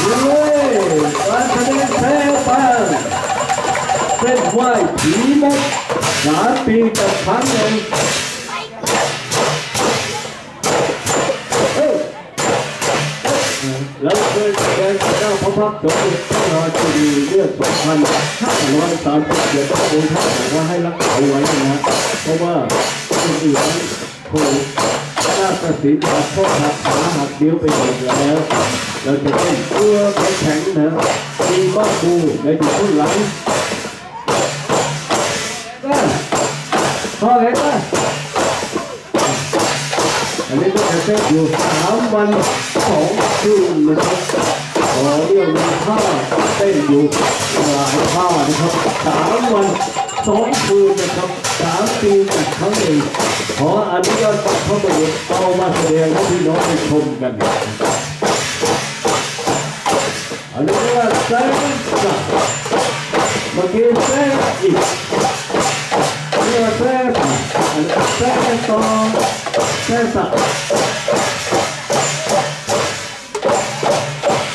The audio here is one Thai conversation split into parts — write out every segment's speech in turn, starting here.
เฮ้ยการแสดงแพ้ไปเส้นไหวผีมดสามปีกับครั้งหนึ่งเฮ้ยแล้วเคยแสดงเจ้าพระพักตร์สมเด็จพระราชินีเลือดสองพันห้าร้อยสามสิบเจ็ดพระองค์ท่านบอกว่าให้รักษาไว้นะเพราะว่าคนอื่นนั้นถูกนาฏศิลป์หักข้อหักขาหักเดียวไปหมดแล้ว เราจะเป็นตัวแข็งนะมีบ้าบูในอยู่ข้างหลังพอแล้วก็อันนี้ก็จะเต้นอยู่สามวันสองคืนนะครับขอเรียกว่าท่าเต้นอยู่หลายท่านะครับสามวันสองคืนนะครับสามปีกับครั้งหนึ่งขออนุญาตปักเข้าไปเอามาแสดงให้พี่น้องได้ชมกัน อันนี้เราแซงสักเมื่อกี้แซงอีกอันนี้เราแซงอันนี้แซงต่อแซงสัก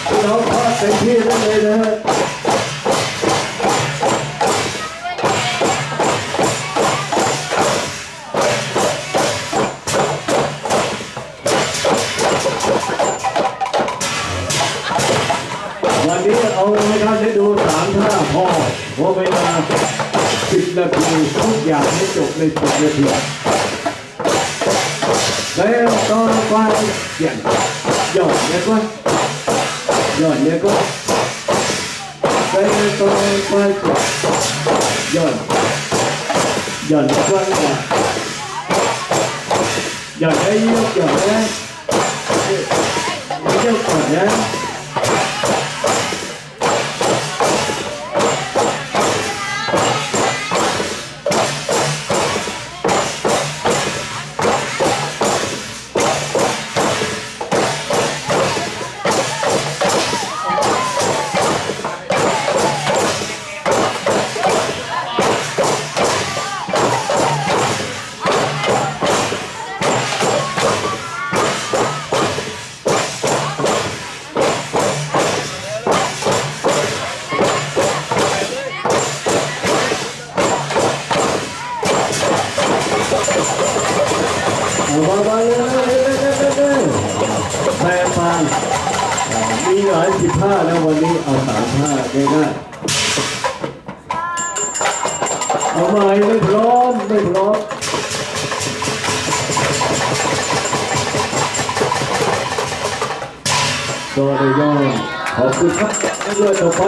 พี่น้องพอเต็มที่ได้เลยนะฮะ ให้ท่านได้ดูสามท่าพอเพราะเวลาสิบนาทีทุกอย่างให้จบในสิบนาทีแล้วต่อไปเขียนหยอดเนี่ยก็หยอดเนี่ยก็แล้วต่อไปหยอดหยอดเนี่ยก็หยอดได้ยกหยอดได้ยกก่อนนะ เอามามาเลยแพรปานมีหลายสิบห้าแล้ววันนี้เอาสามห้าได้ได้เอาใหม่ไม่พร้อมไม่พร้อมก็ได้ยอมขอบคุณครับเรื่อยต่อไป